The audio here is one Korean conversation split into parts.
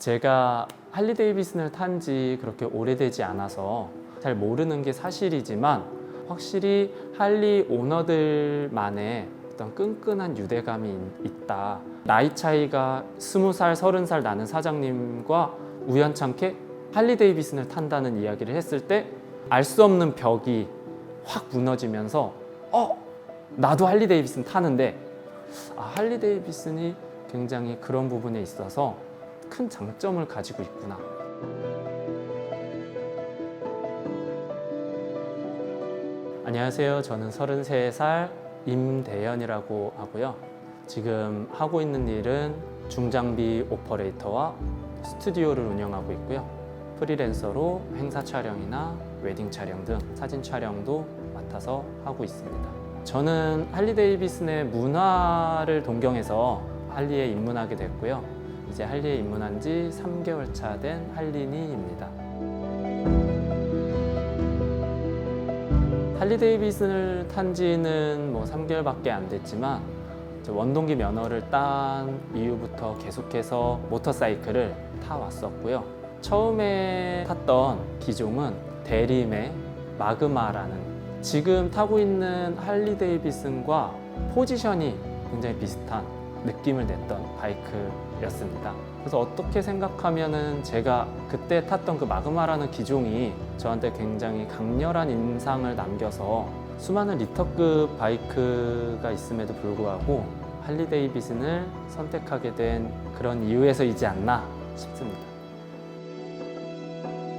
제가 할리 데이비슨을 탄 지 그렇게 오래되지 않아서 잘 모르는 게 사실이지만 확실히 할리 오너들만의 어떤 끈끈한 유대감이 있- 있다. 나이 차이가 스무 살, 서른 살 나는 사장님과 우연찮게 할리 데이비슨을 탄다는 이야기를 했을 때 알 수 없는 벽이 확 무너지면서 어 나도 할리 데이비슨 타는데 아, 할리 데이비슨이 굉장히 그런 부분에 있어서 큰 장점을 가지고 있구나. 안녕하세요. 저는 33살 임대현이라고 하고요. 지금 하고 있는 일은 중장비 오퍼레이터와 스튜디오를 운영하고 있고요. 프리랜서로 행사 촬영이나 웨딩 촬영 등 사진 촬영도 맡아서 하고 있습니다. 저는 할리 데이비슨의 문화를 동경해서 할리에 입문하게 됐고요. 이제 할리에 입문한 지 3개월 차 된 할리니입니다. 할리 데이비슨을 탄 지는 뭐 3개월밖에 안 됐지만 저 원동기 면허를 딴 이후부터 계속해서 모터사이클을 타왔었고요. 처음에 탔던 기종은 대림의 마그마라는 지금 타고 있는 할리 데이비슨과 포지션이 굉장히 비슷한 느낌을 냈던 바이크 였습니다. 그래서 어떻게 생각하면은 제가 그때 탔던 그 마그마라는 기종이 저한테 굉장히 강렬한 인상을 남겨서 수많은 리터급 바이크가 있음에도 불구하고 할리 데이비슨을 선택하게 된 그런 이유에서이지 않나 싶습니다.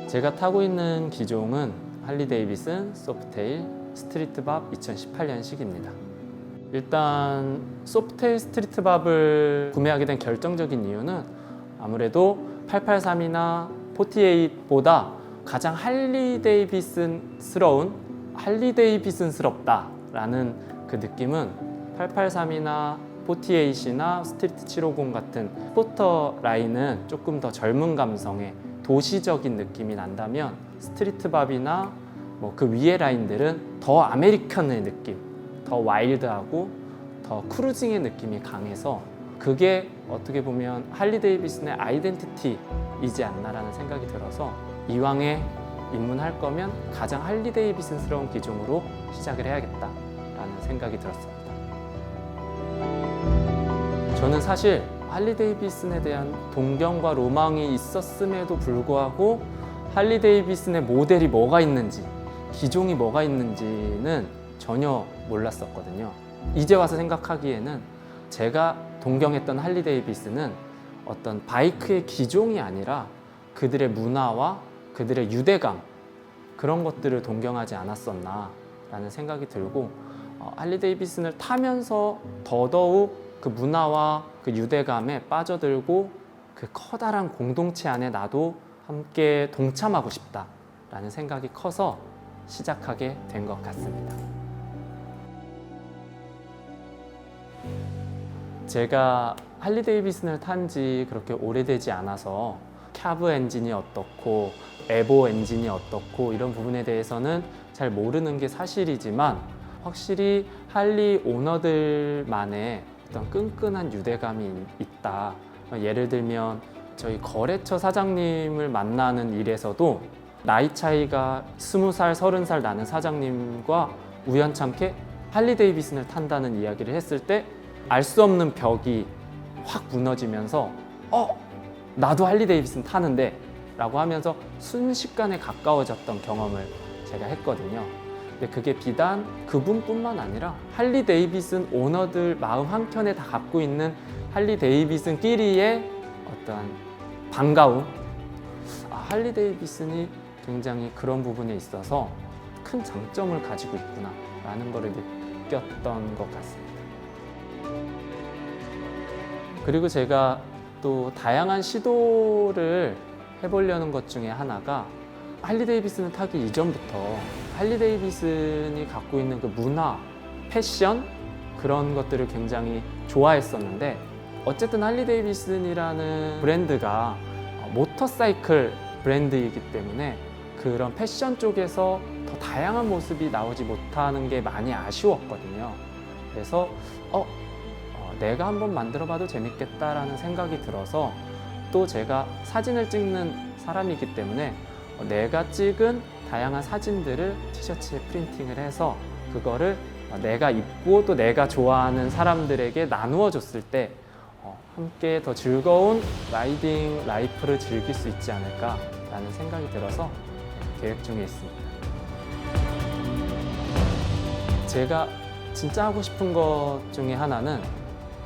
제가 타고 있는 기종은 할리 데이비슨 소프테일 스트리트밥 2018년식입니다. 일단 소프테일 스트리트 밥을 구매하게 된 결정적인 이유는 아무래도 883이나 48보다 가장 할리 데이비슨스러운 할리 데이비슨스럽다라는 그 느낌은 883이나 48이나 스트리트 750 같은 스포터 라인은 조금 더 젊은 감성의 도시적인 느낌이 난다면 스트리트 밥이나 뭐 그 위의 라인들은 더 아메리칸의 느낌, 더 와일드하고 더 크루징의 느낌이 강해서 그게 어떻게 보면 할리 데이비슨의 아이덴티티이지 않나라는 생각이 들어서 이왕에 입문할 거면 가장 할리 데이비슨스러운 기종으로 시작을 해야겠다라는 생각이 들었습니다. 저는 사실 할리 데이비슨에 대한 동경과 로망이 있었음에도 불구하고 할리 데이비슨의 모델이 뭐가 있는지 기종이 뭐가 있는지는 전혀 몰랐었거든요. 이제 와서 생각하기에는 제가 동경했던 할리 데이비슨은 어떤 바이크의 기종이 아니라 그들의 문화와 그들의 유대감 그런 것들을 동경하지 않았었나라는 생각이 들고 어, 할리 데이비슨을 타면서 더더욱 그 문화와 그 유대감에 빠져들고 그 커다란 공동체 안에 나도 함께 동참하고 싶다라는 생각이 커서 시작하게 된 것 같습니다. 제가 할리 데이비슨을 탄 지 그렇게 오래되지 않아서 캬브 엔진이 어떻고 에보 엔진이 어떻고 이런 부분에 대해서는 잘 모르는 게 사실이지만 확실히 할리 오너들만의 어떤 끈끈한 유대감이 있다. 예를 들면 저희 거래처 사장님을 만나는 일에서도 나이 차이가 스무 살, 서른 살 나는 사장님과 우연찮게 할리 데이비슨을 탄다는 이야기를 했을 때 알 수 없는 벽이 확 무너지면서 어 나도 할리 데이비슨 타는데 라고 하면서 순식간에 가까워졌던 경험을 제가 했거든요. 근데 그게 비단 그분뿐만 아니라 할리 데이비슨 오너들 마음 한켠에 다 갖고 있는 할리 데이비슨끼리의 어떤 반가움. 아, 할리 데이비슨이 굉장히 그런 부분에 있어서 큰 장점을 가지고 있구나 라는 것을 느꼈던 것 같습니다. 그리고 제가 또 다양한 시도를 해보려는 것 중에 하나가 할리 데이비슨을 타기 이전부터 할리 데이비슨이 갖고 있는 그 문화, 패션 그런 것들을 굉장히 좋아했었는데 어쨌든 할리 데이비슨이라는 브랜드가 모터사이클 브랜드이기 때문에 그런 패션 쪽에서 더 다양한 모습이 나오지 못하는 게 많이 아쉬웠거든요. 그래서 어, 어, 내가 한번 만들어봐도 재밌겠다라는 생각이 들어서 또 제가 사진을 찍는 사람이기 때문에 어, 내가 찍은 다양한 사진들을 티셔츠에 프린팅을 해서 그거를 어, 내가 입고 또 내가 좋아하는 사람들에게 나누어 줬을 때 어, 함께 더 즐거운 라이딩 라이프를 즐길 수 있지 않을까라는 생각이 들어서 계획 중에 있습니다. 제가 진짜 하고 싶은 것 중에 하나는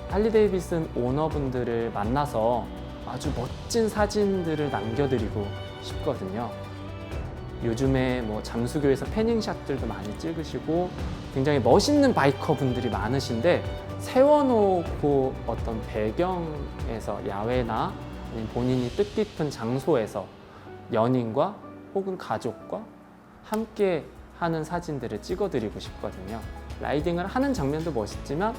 할리 데이비슨 오너분들을 만나서 아주 멋진 사진들을 남겨드리고 싶거든요. 요즘에 뭐 잠수교에서 패닝샷들도 많이 찍으시고 굉장히 멋있는 바이커 분들이 많으신데 세워놓고 어떤 배경에서 야외나 본인이 뜻깊은 장소에서 연인과 혹은 가족과 함께 하는 사진들을 찍어드리고 싶거든요. 라이딩을 하는 장면도 멋있지만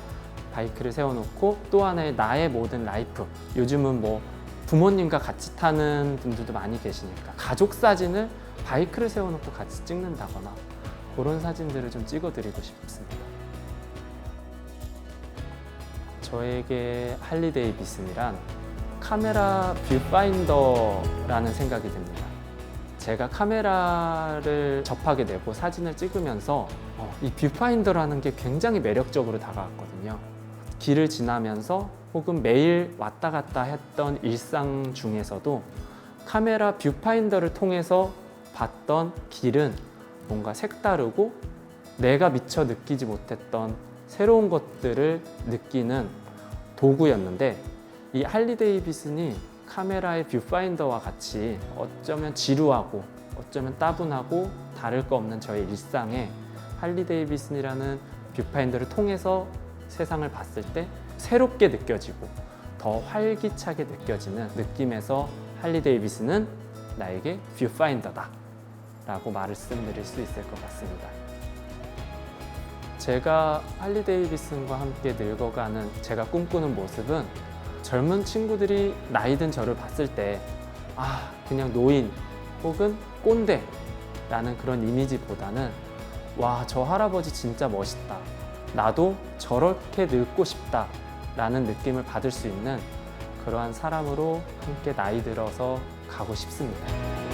바이크를 세워놓고 또 하나의 나의 모든 라이프. 요즘은 뭐 부모님과 같이 타는 분들도 많이 계시니까 가족 사진을 바이크를 세워놓고 같이 찍는다거나 그런 사진들을 좀 찍어드리고 싶습니다. 저에게 할리 데이비슨이란 카메라 뷰파인더라는 생각이 듭니다. 제가 카메라를 접하게 되고 사진을 찍으면서 어, 이 뷰파인더라는 게 굉장히 매력적으로 다가왔거든요. 길을 지나면서 혹은 매일 왔다 갔다 했던 일상 중에서도 카메라 뷰파인더를 통해서 봤던 길은 뭔가 색다르고 내가 미처 느끼지 못했던 새로운 것들을 느끼는 도구였는데 이 할리 데이비슨이 카메라의 뷰파인더와 같이 어쩌면 지루하고 어쩌면 따분하고 다를 거 없는 저의 일상에 할리 데이비슨이라는 뷰파인더를 통해서 세상을 봤을 때 새롭게 느껴지고 더 활기차게 느껴지는 느낌에서 할리 데이비슨은 나에게 뷰파인더다 라고 말씀드릴 수 있을 것 같습니다. 제가 할리 데이비슨과 함께 늙어가는 제가 꿈꾸는 모습은 젊은 친구들이 나이든 저를 봤을 때, 아, 그냥 노인 혹은 꼰대 라는 그런 이미지보다는, 와, 저 할아버지 진짜 멋있다. 나도 저렇게 늙고 싶다. 라는 느낌을 받을 수 있는 그러한 사람으로 함께 나이 들어서 가고 싶습니다.